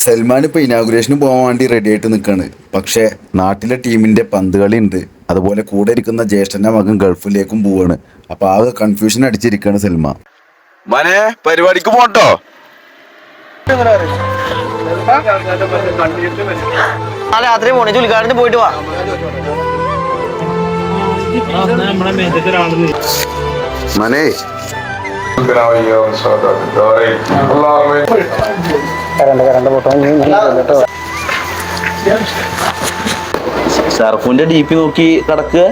സൽമാൻ ഇപ്പൊ ഇനാഗുറേഷന് പോകാൻ വേണ്ടി റെഡി ആയിട്ട് നിൽക്കാണ് പക്ഷേ നാട്ടിലെ ടീമിന്റെ പന്ത് കളി ഉണ്ട് അതുപോലെ കൂടെ ഇരിക്കുന്ന ജ്യേഷ്ഠന്റെ മകൻ ഗൾഫിലേക്കും പോവാണ്. അപ്പൊ ആകെ കൺഫ്യൂഷൻ അടിച്ചിരിക്കുകയാണ് സൽമാൻ മനെ പരിപാടിക്ക് പോട്ടോ രാത്രി പോയിട്ട് വാ. മനെ ഷർഫുന്റെ ഡി പി നോക്കി കിടക്കുക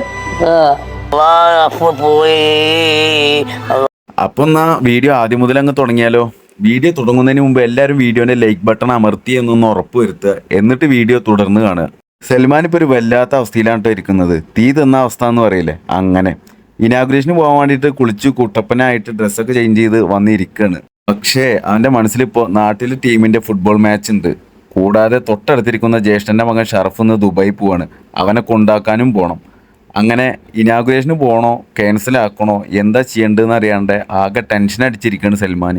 അപ്പൊ എന്നാ വീഡിയോ ആദ്യം മുതൽ അങ്ങ് തുടങ്ങിയാലോ? വീഡിയോ തുടങ്ങുന്നതിന് മുമ്പ് എല്ലാവരും വീഡിയോന്റെ ലൈക്ക് ബട്ടൺ അമർത്തി എന്നൊന്ന് ഉറപ്പ് വരുത്തുക. എന്നിട്ട് വീഡിയോ തുടർന്ന് കാണുക. സൽമാൻ ഇപ്പൊ ഒരു വല്ലാത്ത അവസ്ഥയിലാണ് ട്ടോ ഇരിക്കുന്നത്. തീ തന്ന അവസ്ഥ എന്ന് പറയില്ലേ? അങ്ങനെ. ഇനാഗുറേഷന് പോകാൻ വേണ്ടിയിട്ട് കുളിച്ച് കുട്ടപ്പനായിട്ട് ഡ്രസ്സൊക്കെ ചേഞ്ച് ചെയ്ത് വന്നിരിക്കുകയാണ് പക്ഷേ അവന്റെ മനസ്സിലിപ്പോൾ നാട്ടിൽ ടീമിന്റെ ഫുട്ബോൾ മാച്ച് ഉണ്ട്. കൂടാതെ തൊട്ടടുത്തിരിക്കുന്ന ജ്യേഷ്ഠന്റെ മകൻ ഷറഫ് ഇന്ന് ദുബായി പോവാണ്. അവനെ കൊണ്ടാക്കാനും പോകണം അങ്ങനെ ഇനാഗുറേഷന് പോകണോ ക്യാൻസൽ ആക്കണോ എന്താ ചെയ്യേണ്ടതെന്ന് അറിയാണ്ട് ആകെ ടെൻഷൻ അടിച്ചിരിക്കുകയാണ് സൽമാൻ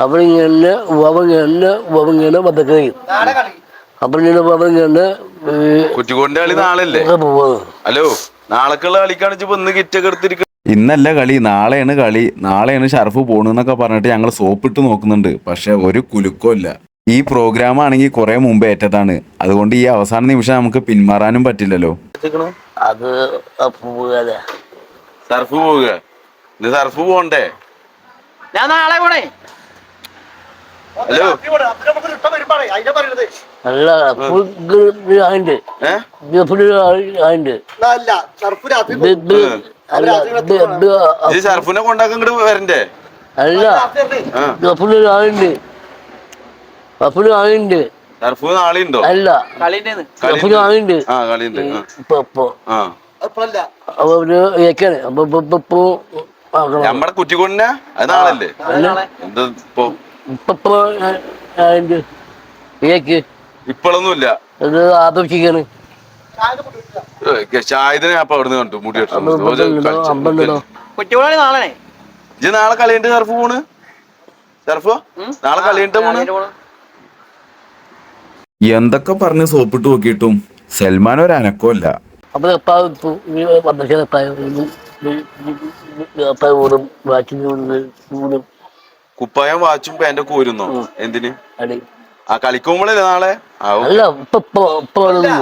അവരിങ്ങനെ അവങ്ങനെ അവങ്ങനെ പതക്കുകയും ഇങ്ങനെ അവങ്ങനെ കുറ്റിക്കോടിന്റെ കളി നാളല്ലേ? ഹലോ നാളേക്കുള്ള കളിക്കാണ് ഇപ്പൊ ഇന്ന് കിറ്റൊക്കെ എടുത്തിരിക്കുന്നത് ഇന്നല്ല കളി നാളെയാണ് കളി. നാളെയാണ് ഷർഫ് പോണെന്നൊക്കെ പറഞ്ഞിട്ട് ഞങ്ങൾ സോപ്പിട്ട് നോക്കുന്നുണ്ട്. പക്ഷെ ഒരു കുലുക്കമില്ല ഈ പ്രോഗ്രാം ആണെങ്കിൽ കുറെ മുമ്പ് ഏറ്റതാണ്. അതുകൊണ്ട് ഈ അവസാന നിമിഷം നമുക്ക് പിന്മാറാനും പറ്റില്ലല്ലോ. അത് സർഫ് പോവുക. സർഫ് പോണ്ടേ ഞാൻ നാളെ പോണേ. ഹലോ. അല്ല ഫുൾ ആയിണ്ട്. ഫുൾ ആയിണ്ട്. ഇങ്ങോട്ട് വരണ്ടേ? അല്ല ഫുൾ ആയിണ്ട്. ഫുൾ ആയിണ്ട്. അല്ല. ഫുൾ ആയിണ്ട്. ആ കളിയുണ്ട് ആ. ഇപ്പൊ ഇപ്പൊ. ആ. അവർ ഏക്കാണ്. അപ്പൊ ഇപ്പൊ നമ്മുടെ അത് നാളല്ലേ എന്താ ഇപ്പൊ ഇപ്പൊ ഇപ്പോഴൊന്നുമില്ല ഇത് ആദർശിക്കാണ് ഷാഹിദിനെ അപ്പൊ അവിടുന്ന് കണ്ടു മുടി നാളെ. ഇജ്ജ് നാളെ കളിയുണ്ട് സർഫ് പോണ്? സർഫ് നാളെ കളിയുണ്ട് പോണ്? എന്തൊക്കെ പറഞ്ഞ് സോപ്പിട്ട് നോക്കിയിട്ടും സൽമാൻ ഒരു അനക്കമല്ല അപ്പൊ എപ്പാ പന്തശ്ശേരി എപ്പായ ഓടും വാച്ചിന് കൂടും കുപ്പായം വാച്ചും പാന്റും ഒക്കെ ഊരുന്നോ? എന്തിന്? ആ കളിക്കുമ്പോഴല്ലേ നാളെ? അല്ല ഇപ്പൊ ഇപ്പൊ ഇപ്പൊ വരുന്നു.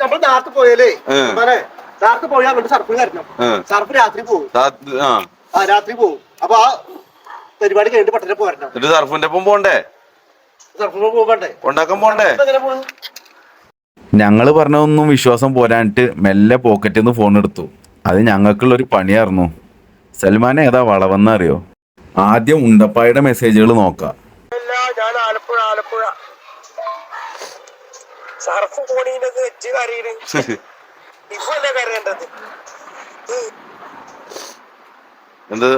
നമ്മൾ നേരത്തെ പോയാലേ ഉം. മോനെ, നേരത്തെ പോയാൽ അങ്ങോട്ട് സർഫിന് കയറണം ഉം. സർഫ് രാത്രി പോകും സാ- ആ. ആ രാത്രി പോകും അപ്പൊ ആ പരിപാടി കഴിഞ്ഞിട്ട് പട്ടണ പോരണം. എന്നിട്ട് സർഫിന്റെ ഒപ്പം പോണ്ടേ? സർഫിന് പോകണ്ടേ കൊണ്ടാക്കാൻ പോണ്ടേ? എങ്ങനെ പോകും ഞങ്ങൾ പറഞ്ഞതൊന്നും വിശ്വാസം പോരാനിട്ട് മെല്ലെ പോക്കറ്റിൽ നിന്ന് ഫോൺ എടുത്തു. അത് ഞങ്ങൾക്കുള്ളൊരു പണിയായിരുന്നു സൽമാൻ ഏതാ വളവെന്ന് അറിയോ ആദ്യം ഉണ്ടപ്പായുടെ മെസ്സേജുകൾ നോക്കാം. ഞാൻ ആലപ്പുഴ ആലപ്പുഴ. സർഫ് പോണീന്റെ ഇപ്പൊ അല്ലേ എന്ത്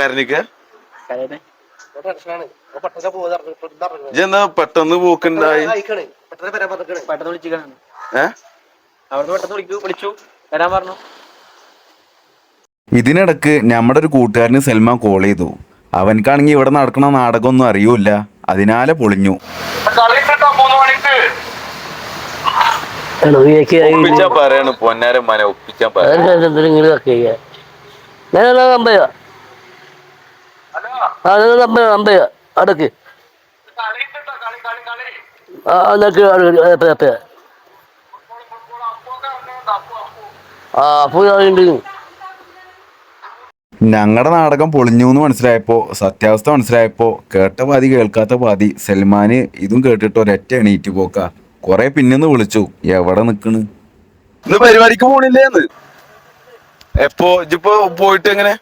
കരണിക്ക പെട്ടെന്ന് പോക്കുണ്ടായി? ഇതിനിടക്ക് നമ്മുടെ ഒരു കൂട്ടുകാരന് സൽമ കോൾ ചെയ്തു. അവൻക്കാണെങ്കിൽ ഇവിടെ നടക്കണ നാടകമൊന്നും അറിയൂല അതിനാലെ പൊളിഞ്ഞു. പറയാണ് പൊന്നാരം മനെ ഒപ്പിച്ചാ പറയാ ആ അടക്ക്. ആ പോയുണ്ട് ഞങ്ങളുടെ നാടകം പൊളിഞ്ഞു എന്ന് മനസ്സിലായപ്പോൾ സത്യാവസ്ഥ മനസ്സിലായപ്പോൾ കേട്ട പാതി കേൾക്കാത്ത പാതി സൽമാന് ഇതും കേട്ടിട്ട് ഒരൊറ്റ എണീറ്റ് പോക്ക. കുറെ പിന്നെന്ന് വിളിച്ചു എവിടെ നിക്കണ്? ഇന്ന് പരിപാടിക്ക് പോണില്ലേന്ന്. എപ്പോ ഇജിപ്പോ പോയിട്ട് എങ്ങനെ?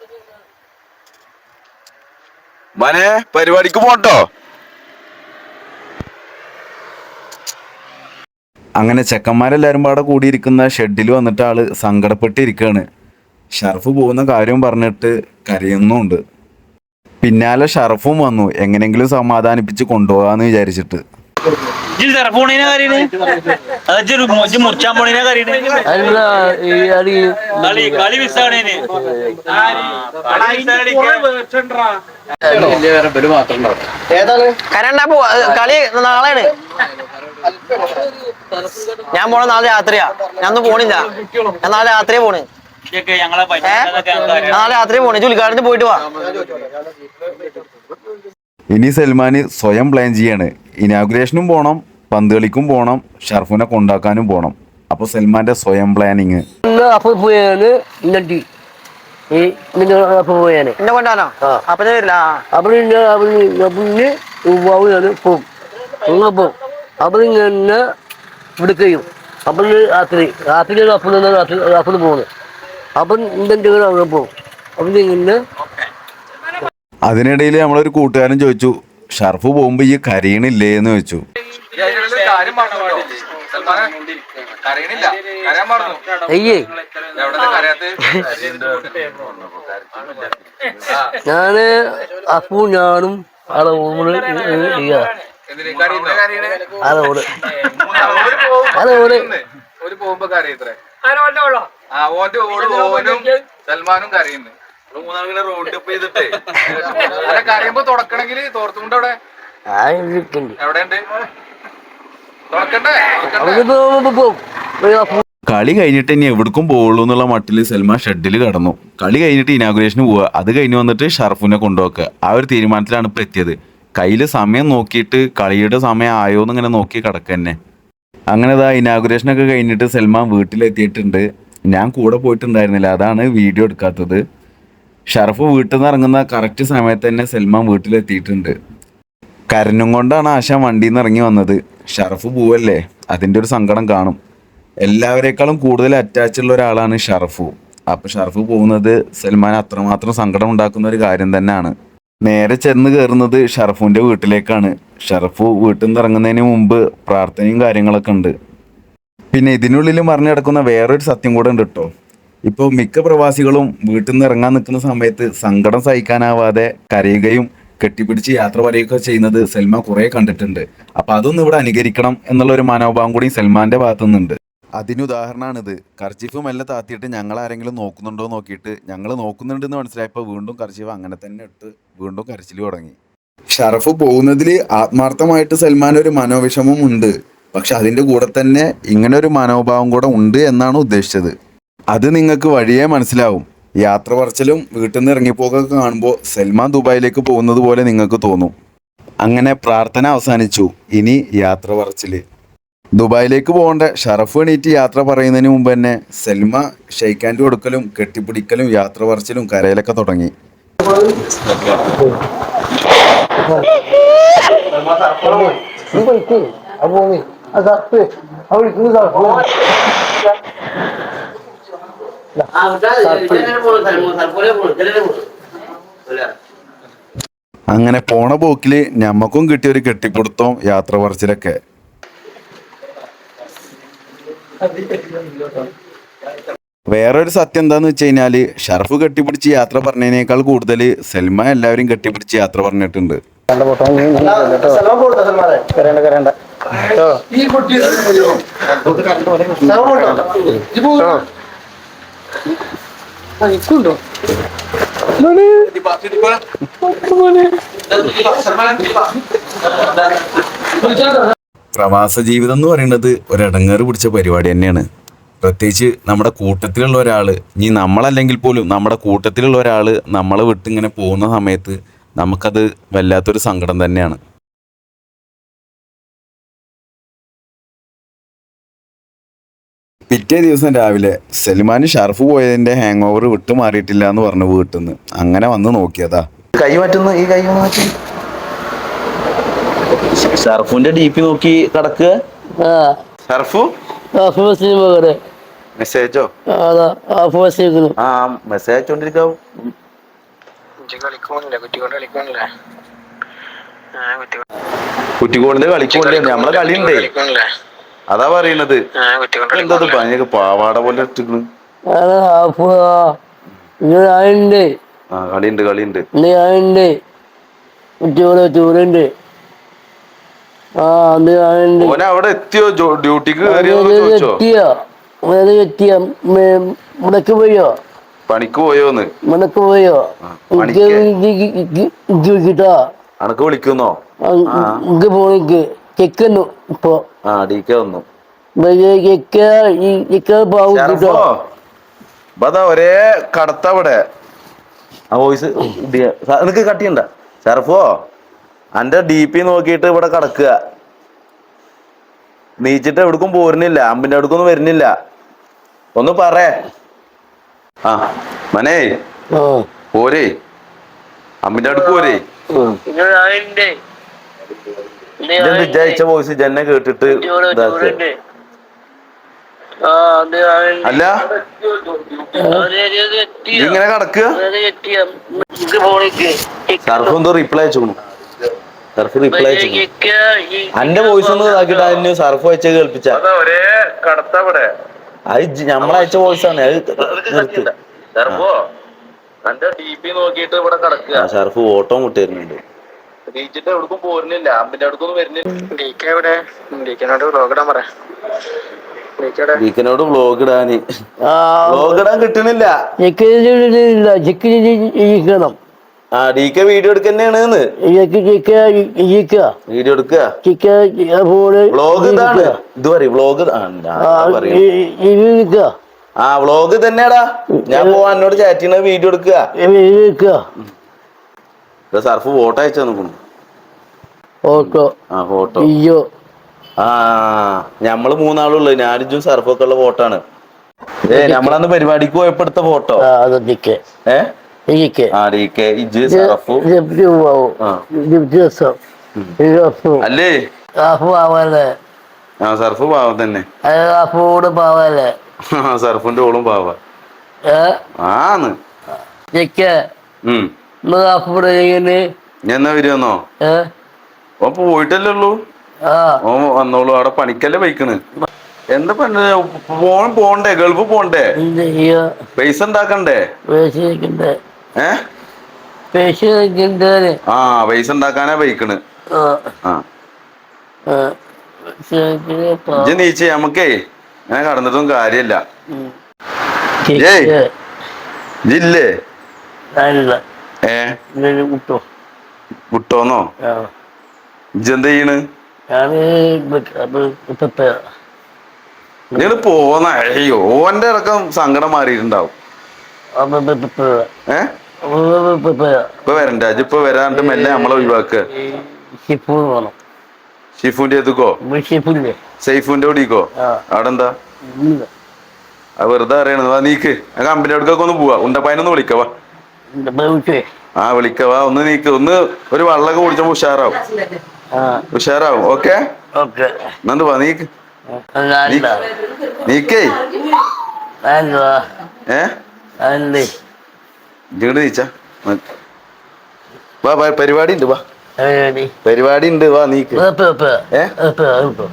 മനെ പരിപാടിക്ക് പോട്ടോ അങ്ങനെ ചെക്കന്മാരെല്ലാരും പാടെ കൂടിയിരിക്കുന്ന ഷെഡിൽ വന്നിട്ട് ആൾ സങ്കടപ്പെട്ടിരിക്കുകയാണ് ഷർഫ് പോകുന്ന കാര്യം പറഞ്ഞിട്ട് കരയുന്നുണ്ട്. പിന്നാലെ ഷർഫും വന്നു. എങ്ങനെങ്കിലും സമാധാനിപ്പിച്ച് കൊണ്ടുപോകാന്ന് വിചാരിച്ചിട്ട്. കരണ്ട പോ കളി നാളെയാണ്. ഞാൻ പോണ നാളെ രാത്രിയാ. ഞാൻ ഒന്നും പോണില്ല. ഞാൻ നാളെ രാത്രിയാ പോണ്. നാളെ രാത്രി പോണ് പോയിട്ട് വാ. ഇനി സൽമാൻ സ്വയം പ്ലാൻ ചെയ്യാണ്. ഇനാഗുറേഷനും പോണം പന്ത് കളിക്കും പോണം ഷർഫുനെ കൊണ്ടാക്കാനും പോണം. അപ്പൊ സൽമാന്റെ സ്വയം പ്ലാനിങ് എന്നെ. അപ്പൊ വരില്ല. പോകും പോകും ഇങ്ങനെ വിടുകയും അപ്പം രാത്രി. രാത്രി അപ്പം രാത്രി അപ്പം പോകുന്നത് അപ്പം എന്തെങ്കിലും അവിടെ പോകും അപ്പം ഇങ്ങനെ അതിനിടയിൽ നമ്മളൊരു കൂട്ടുകാരൻ ചോദിച്ചു ഷർഫ് പോകുമ്പോ ഈ കരയണില്ലേ എന്ന് ചോദിച്ചു. അയ്യേ. എവിടെ കരയാത്ത ഞാൻ അപ്പു ഞാനും ആളെ കരയുന്നേ ആളോട് ആളോട് ഒരു പോകുമ്പോ കരയത്രേ ഓന്റെ ഓട് ഓനും സൽമാനും കരയുന്നു. അവിടെ? കളി കഴിഞ്ഞിട്ട് ഇനി എവിടേക്കും പോകുള്ളൂ എന്നുള്ള മട്ടിൽ സൽമ ഷെഡിൽ കടന്നു. കളി കഴിഞ്ഞിട്ട് ഇനാഗുറേഷന് പോവുക. അത് കഴിഞ്ഞ് വന്നിട്ട് ഷർഫുനെ കൊണ്ടുപോക്കുക ആ ഒരു തീരുമാനത്തിലാണ് ഇപ്പോൾ എത്തിയത്. കയ്യിൽ സമയം നോക്കിയിട്ട് കളിയുടെ സമയം ആയോ എന്നിങ്ങനെ നോക്കി കിടക്കുക തന്നെ അങ്ങനെ ഇതാ ഇനാഗുറേഷനൊക്കെ കഴിഞ്ഞിട്ട് സൽമാൻ വീട്ടിലെത്തിയിട്ടുണ്ട്. ഞാൻ കൂടെ പോയിട്ടുണ്ടായിരുന്നില്ല. അതാണ് വീഡിയോ എടുക്കാത്തത്. ഷറഫ് വീട്ടിൽ നിന്ന് ഇറങ്ങുന്ന കറക്റ്റ് സമയത്ത് തന്നെ സൽമാൻ വീട്ടിലെത്തിയിട്ടുണ്ട്. കരഞ്ഞും കൊണ്ടാണ് ആശ വണ്ടിയിൽ നിന്ന് ഇറങ്ങി വന്നത്. ഷറഫ് പോവല്ലേ? അതിന്റെ ഒരു സങ്കടം കാണും. എല്ലാവരെക്കാളും കൂടുതൽ അറ്റാച്ച് ഉള്ള ഒരാളാണ് ഷറഫു. അപ്പോൾ ഷറഫ് പോകുന്നത് സൽമാൻ അത്രമാത്രം സങ്കടം ഉണ്ടാക്കുന്ന ഒരു കാര്യം തന്നെയാണ്. നേരെ ചെന്ന് കയറുന്നത് ഷറഫുവിന്റെ വീട്ടിലേക്കാണ്. ഷറഫു വീട്ടിൽ നിന്ന് ഇറങ്ങുന്നതിന് മുമ്പ് പ്രാർത്ഥനയും കാര്യങ്ങളൊക്കെ ഉണ്ട്. പിന്നെ ഇതിനുള്ളിൽ മറിഞ്ഞു കിടക്കുന്ന വേറൊരു സത്യം കൂടെ ഉണ്ട് കേട്ടോ ഇപ്പോൾ മിക്ക പ്രവാസികളും വീട്ടിൽ നിന്ന് ഇറങ്ങാൻ നിൽക്കുന്ന സമയത്ത് സങ്കടം സഹിക്കാനാവാതെ കരയുകയും കെട്ടിപ്പിടിച്ച് യാത്ര പറയുകയൊക്കെ ചെയ്യുന്നത് സൽമ കുറേ കണ്ടിട്ടുണ്ട്. അപ്പൊ അതൊന്നും ഇവിടെ അനുകരിക്കണം എന്നുള്ള ഒരു മനോഭാവം കൂടി സൽമാന്റെ ഭാഗത്തു നിന്നുണ്ട് അതിനുദാഹരണമാണിത് കർച്ചീഫ് മെല്ലെ താത്തിയിട്ട് ഞങ്ങൾ ആരെങ്കിലും നോക്കുന്നുണ്ടോ നോക്കിയിട്ട് ഞങ്ങൾ നോക്കുന്നുണ്ടെന്ന് മനസ്സിലായപ്പോൾ വീണ്ടും കർച്ചീഫ് അങ്ങനെ തന്നെ ഇട്ട് വീണ്ടും കരച്ചിൽ തുടങ്ങി. ഷറഫ് പോകുന്നതിൽ ആത്മാർത്ഥമായിട്ട് സൽമാൻ ഒരു മനോവിഷമം ഉണ്ട്. പക്ഷെ അതിന്റെ കൂടെ തന്നെ ഇങ്ങനെ ഒരു മനോഭാവം കൂടെ ഉണ്ട് എന്നാണ് ഉദ്ദേശിച്ചത്. അത് നിങ്ങൾക്ക് വഴിയേ മനസ്സിലാവും. യാത്ര പറച്ചിലും വീട്ടിൽ നിന്ന് ഇറങ്ങിപ്പോകൊക്കെ കാണുമ്പോൾ സൽമാൻ ദുബായിലേക്ക് പോകുന്നത് പോലെ നിങ്ങൾക്ക് തോന്നും. അങ്ങനെ പ്രാർത്ഥന അവസാനിച്ചു. ഇനി യാത്ര പറച്ചിൽ. ദുബായിലേക്ക് പോകേണ്ട ഷറഫ് എണീറ്റ് യാത്ര പറയുന്നതിന് മുമ്പ് തന്നെ സൽമ ഷെയ്ക്കാന്റെ കൊടുക്കലും കെട്ടിപ്പിടിക്കലും യാത്ര പറച്ചിലും കരയിലൊക്കെ തുടങ്ങി. ഇരിക്കുന്ന സർപ്പ് അങ്ങനെ പോണ പോക്കിൽ ഞമ്മക്കും കിട്ടിയ ഒരു കെട്ടിപ്പിടുത്തവും യാത്ര പറച്ചിലൊക്കെ. വേറൊരു സത്യം എന്താന്ന് വെച്ച് കഴിഞ്ഞാൽ ഷർഫ് കെട്ടിപ്പിടിച്ച് യാത്ര പറഞ്ഞതിനേക്കാൾ കൂടുതൽ സെൽമ എല്ലാവരും കെട്ടിപ്പിടിച്ച് യാത്ര പറഞ്ഞിട്ടുണ്ട്. പ്രവാസ ജീവിതം എന്ന് പറയുന്നത് ഒരടങ്ങേറ് പിടിച്ച പരിപാടി തന്നെയാണ്. പ്രത്യേകിച്ച് നമ്മുടെ കൂട്ടത്തിലുള്ള ഒരാൾ ഇനി നമ്മളല്ലെങ്കിൽ പോലും നമ്മുടെ കൂട്ടത്തിലുള്ള ഒരാൾ നമ്മളെ വിട്ടിങ്ങനെ പോകുന്ന സമയത്ത് നമുക്കത് വല്ലാത്തൊരു സങ്കടം തന്നെയാണ്. പിറ്റേ ദിവസം രാവിലെ സൽമാൻ ഷർഫ് പോയതിന്റെ ഹാങ് ഓവർ വിട്ടു മാറിയിട്ടില്ല എന്ന് പറഞ്ഞു വീട്ടിൽ നിന്ന് അങ്ങനെ വന്ന് നോക്കിയതാ. കൈ മാറ്റുന്നു ഈ കൈ മാറ്റി. ഷർഫുന്റെ ഡി പി നോക്കി കിടക്കുക ആ. ഷർഫു? മെസ്സേജോ ആ മെസ്സേജ് അയച്ചോണ്ടിരിക്കാവും. കളിക്കണില്ല കളിക്കണില്ലേ കുറ്റിക്കോണിന്റെ കളിക്കോണ്ടേ നമ്മളെ കളിയുണ്ടേ. കളിക്കണില്ലേ അതാ പറയണത്. എന്തത് പനിയൊക്കെ പാവാട പോലെ ഇട്ടിക്കണ് ആ കളിയുണ്ട് കളിയുണ്ട്. ചൂടുണ്ട് ഓനെ അവിടെ എത്തിയോ? ഡ്യൂട്ടിക്ക് എത്തിയോ? മുടക്ക് പോയോ? പണിക്ക് പോയോന്ന് മുടക്ക് പോയോ? അനക്ക് വിളിക്കുന്നോ? പോണിക്ക് ഇപ്പൊ. ആ വന്നു. ചെക്ക ഈ കിട്ടോ ബതാ ഒരേ കടത്ത അവിടെ. ആ വോയിസ് നിനക്ക് കട്ടിയുണ്ട ഷറഫോ അന്റെ ഡി പി നോക്കിയിട്ട് ഇവിടെ കടക്കുക. നീച്ചിട്ട് എവിടേക്കും പോരുന്നില്ല. അമ്പിന്റെ അടുക്കൊന്നും വരുന്നില്ല. ഒന്ന് പറേ ആ മനേ ആ. പോരേ. അമ്പിന്റെ അടുക്ക് പോരേ. ഇതെന്ത് വിചാരിച്ച വോയിസ് ജന്നെ കേട്ടിട്ട് അല്ല? ഇങ്ങനെ കിടക്കുക സർഫ് എന്തോ റിപ്ലൈ അയച്ചു സർഫ് റിപ്ലൈ അയച്ചു അന്റെ വോയിസ് ഒന്ന് ഇതാക്കിട്ട് അതിന് സർഫ് അയച്ച കേൾപ്പിച്ച. അത് നമ്മളയച്ച വോയിസ് ആണ്. അത് നിർത്തി. സർഫ് ഡി പി നോക്കിയിട്ട് ഇവിടെ പോരുന്നില്ല ഷർഫ് ഓട്ടോ വരുന്നില്ല നീച്ചിട്ട് എവിടെ പോരുന്നില്ല അമ്പിന്റെ അടുക്കൊന്നും വരുന്നില്ല ഡീക്കനോട് വ്ലോഗ് ഇടാന് ആ വ്ലോഗ് ഇടാൻ കിട്ടണില്ല ആ വീഡിയോ ഇരിക്കുക വീഡിയോ എടുക്കുക വ്ലോഗ് ഇതാണ് ഇത് പറയും വ്ലോഗ് ആ വ്ലോഗ് തന്നെയാടാ ഞാൻ പോവാ എന്നോട് ചാറ്റ് ചെയ്യണ വീഡിയോ എടുക്കുക ഇത് സർഫ് ഫോട്ടോ അയച്ചു തന്നു ഓട്ടോ ആ ഫോട്ടോ. അയ്യോ. ആ ഞമ്മൾ മൂന്നാളുള്ളു ഞാനിജും സർഫൊക്കെ ഉള്ള ഫോട്ടോ ആണ്. ഏ നമ്മളന്ന് പരിപാടിക്ക് പോയപ്പോ എടുത്ത ഫോട്ടോ ഏ? അല്ലേ? ആ സർഫ് പാവം തന്നെ. സർഫിന്റെ ഓളും പാവ. ആന്ന്. ഉം. ഞാൻ എന്നാ വരുമെന്നോ ഓ പോയിട്ടല്ലേ ഉള്ളൂ? ആ. ഓ വന്നോളൂ അവിടെ പണിക്കല്ലേ വയ്ക്കണ് എന്താ പോൺ പോണ്ടേ? ഗൾഫ് പോണ്ടേ? പൈസ ഉണ്ടാക്കണ്ടേ? ഏ? ആ പൈസ ഉണ്ടാക്കാനാ വയ്ക്കണ് നീച്ചേ നമുക്കേ അങ്ങനെ കടന്നിട്ടും കാര്യമില്ല. ചെക്ക് അല്ല ഏ? വിട്ടോ വിട്ടോന്നോ ആ. ഇജ്ജെന്ത് ചെയ്യണ് നിങ്ങൾ പോന്ന. അയ്യോ ഓന്റെ അടക്കം സങ്കടം മാറിയിട്ടുണ്ടാവും. ഏ? ഇപ്പൊ വരണ്ട. ഇപ്പൊ വരാണ്ട് മെല്ലെ നമ്മളെ ഒഴിവാക്കുക ഷിഫുന്റെ എത്തുക്കോ സൈഫുന്റെ ഓടിക്കോ. അവിടെ എന്താ വെറുതെ അറിയണത് വാ നീക്ക്. ഞാൻ കമ്പനി അടുക്കൊക്കെ ഒന്ന് പോവാ. ഉണ്ടപ്പായനൊന്ന് വിളിക്കവാ ആ വിളിക്കവാ ഒന്ന് നീക്ക്. ഒന്ന് ഒരു വള്ളൊക്കെ കുടിച്ചപ്പോ ഉഷാറാവും. ആ. ഉഷാറാവും. ഓക്കെ? ഓക്കെ. എന്നിട്ട് വാ നീക്ക്. നീക്കേ. ഏ? ഇങ്ങോട്ട് നീച്ച. വാ വാ പരിപാടി ഉണ്ട് വാ. പരിപാടി ഉണ്ട് വാ നീക്ക്. ഏട്ടോ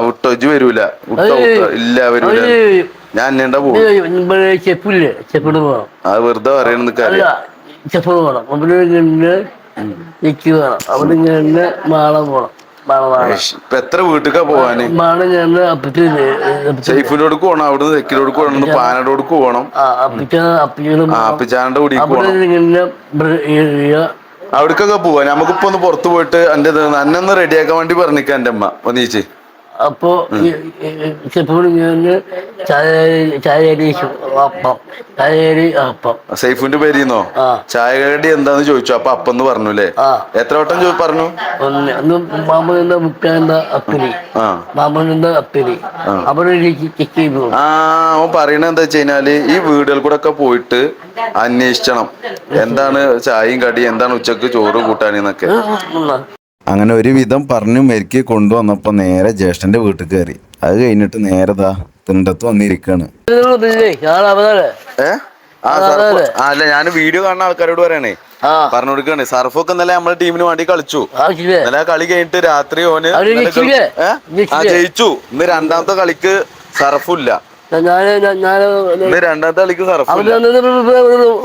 വിട്ടോ ഇജ്ജ് വരൂല. വിട്ടോ ഇല്ല വരൂല. ഞാൻ എന്നെ പോകും ചെപ്പില്ലേ? ചെപ്പിട് പോകണം അത് വെറുതെ പറയണെന്ന് അല്ല അറിയാം. ചെപ്പ് പോകണം അവിടെ ഇങ്ങനെ നിക്ക് വേണം. അവിടെ ഇങ്ങനെ മാളം പോകണം മാള മാളം ഇപ്പൊ എത്ര വീട്ടിക്കാ പോവാന്? മാളം ഇങ്ങനെ സൈഫിനോട് പോകണം അവിടുന്ന് തെക്കിലോട് പോകണം പാനോട് പോകണം ആ അപ്പിച്ച കൂടി അവിടെ പോകണം ഇങ്ങനെ ബ്ര- ഈ- അവിടേക്കൊക്കെ പോവാ. നമുക്കിപ്പോ ഒന്ന് പുറത്തു പോയിട്ട് എന്റെ അന്നൊന്ന് റെഡിയാക്കാൻ വേണ്ടി പറഞ്ഞിക്ക എന്റെ അമ്മ ഒന്നീച്ച് അപ്പോ സൈഫുവിന് ഞാൻ ചായ ചായരി അപ്പം. ചായരി അപ്പം. സൈഫിന്റെ പേരിന്നോ? ചായകടി ചായ കടി എന്താന്ന് ചോദിച്ചു. അപ്പൊ അപ്പെന്ന് പറഞ്ഞു അല്ലേ എത്ര വട്ടം പറഞ്ഞു? ഒന്ന് അന്ന് മാമന്റെ മുക്കാണ്ട അപ്പിനി. മാമന്റെ അപ്പിനി. ആ. അവൻ പറയണ എന്താ വെച്ച് കഴിഞ്ഞാൽ ഈ വീടുകൾ കൂടെ ഒക്കെ പോയിട്ട് അന്വേഷിച്ചണം. എന്താണ് ചായയും കടിയും എന്താണ് ഉച്ചയ്ക്ക് ചോറ് കൂട്ടാനെന്നൊക്കെ അങ്ങനെ ഒരു വിധം പറഞ്ഞു മെരുക്കി കൊണ്ടുവന്നപ്പോൾ നേരെ ജ്യേഷ്ഠന്റെ വീട്ടിൽ കയറി അത് കഴിഞ്ഞിട്ട് നേരെ ദാ തിണ്ടത്ത് വന്നിരിക്കാണ്. അല്ല ഞാൻ വീഡിയോ കാണുന്ന ആൾക്കാരോട് പറയണേ. ആ. പറഞ്ഞു കൊടുക്കാണ് സർഫൊക്കെ ഇന്നലെ നമ്മളെ ടീമിന് വേണ്ടി കളിച്ചു. ഇന്നലെ കളി കഴിഞ്ഞിട്ട് രാത്രി ഓന് ജയിച്ചു. ഇന്ന് രണ്ടാമത്തെ കളിക്ക് സർഫില്ല. ഞാൻ ഞാൻ ഇന്ന് രണ്ടാമത്തെ കളിക്ക് സർഫില്ല.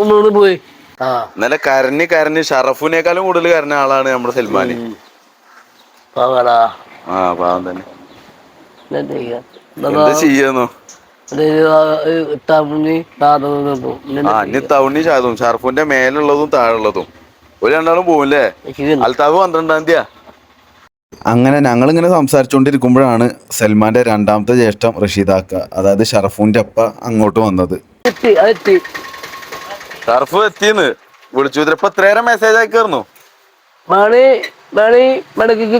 അവിടെ പോയി. ആ. ഇന്നലെ കരഞ്ഞ് കരഞ്ഞ് ഷറഫിനേക്കാളും കൂടുതൽ കരഞ്ഞ ആളാണ് നമ്മുടെ സൽമാൻ പാവടാ. ആ പാവം തന്നെ. എന്താ ചെയ്യാന്നോ? തവണി ചാതും ഷറഫിന്റെ മേലുള്ളതും താഴെയുള്ളതും. ഒരു രണ്ടാളും പോവില്ലേ? അൽത്താവ് പന്ത്രണ്ടാം തീയതി അങ്ങനെ ഞങ്ങളിങ്ങനെ സംസാരിച്ചുകൊണ്ടിരിക്കുമ്പോഴാണ് സൽമാന്റെ രണ്ടാമത്തെ ജ്യേഷ്ഠം റഷീദാക്ക അതായത് ഷർഫുന്റെ അപ്പ അങ്ങോട്ട് വന്നത്. ഷറഫ് എത്തിന്ന്. വിളിച്ചു ഇതിപ്പോ ഇത്രേരം മെസ്സേജ് അയക്കായിരുന്നു മണി മണി മണിക്ക്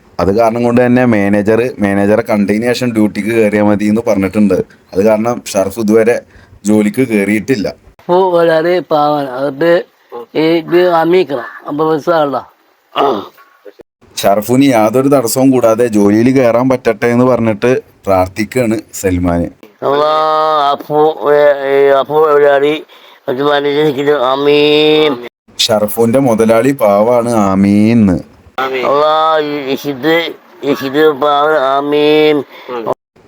അത് കാരണം കൊണ്ട് തന്നെ മാനേജർ മാനേജറെ കണ്ടതിന് ശേഷം ഡ്യൂട്ടിക്ക് കയറിയാൽ മതി എന്ന് പറഞ്ഞിട്ടുണ്ട്. അത് കാരണം ഷറഫ് ഇതുവരെ ജോലിക്ക് കയറിയിട്ടില്ല ഓ വളരെ പാവാണ് ഇത് യാതൊരു തടസ്സവും കൂടാതെ ജോലിയിൽ കയറാൻ പറ്റട്ടെ എന്ന് പറഞ്ഞിട്ട് പ്രാർത്ഥിക്കുകയാണ് സൽമാന്. ഷർഫുന്റെ മുതലാളി പാവാണ് ആമീന്ന്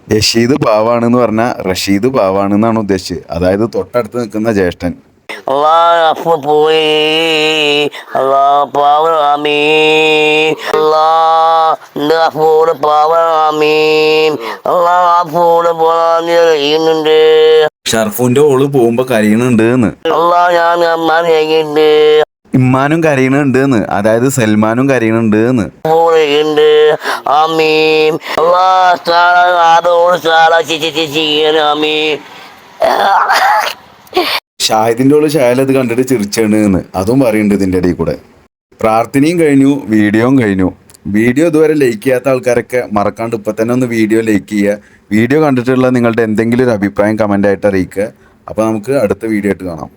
യഷീദ് പാവാണെന്ന് പറഞ്ഞ റഷീദ് പാവാണെന്നാണ് ഉദ്ദേശിച്ചത്. അതായത് തൊട്ടടുത്ത് നിൽക്കുന്ന ജ്യേഷ്ഠൻ. ഷർഫുന്റെ ഓൾ പോകുമ്പോ കരയണുണ്ട് എന്ന്. അള്ളാ ഞാൻ അമ്മാൻ ഇമ്മാനും കരയണുണ്ട് എന്ന് അതായത് സൽമാനും കരയണുണ്ട് എന്ന് ഷാഹിദിന്റെ ഓൾ ഷായൽ അത് കണ്ടിട്ട് ചിരിച്ചാണ് എന്ന് അതും പറയുന്നുണ്ട് ഇതിന്റെ ഇടയിൽ കൂടെ. പ്രാർത്ഥനയും കഴിഞ്ഞു വീഡിയോയും കഴിഞ്ഞു. വീഡിയോ ഇതുവരെ ലൈക്ക് ചെയ്യാത്ത ആൾക്കാരൊക്കെ മറക്കാണ്ട് ഇപ്പൊ തന്നെ ഒന്ന് വീഡിയോ ലൈക്ക് ചെയ്യുക. വീഡിയോ കണ്ടിട്ടുള്ള നിങ്ങളുടെ എന്തെങ്കിലും ഒരു അഭിപ്രായം കമന്റ് ആയിട്ട് അറിയിക്കുക. അപ്പൊ നമുക്ക് അടുത്ത വീഡിയോ ആയിട്ട് കാണാം.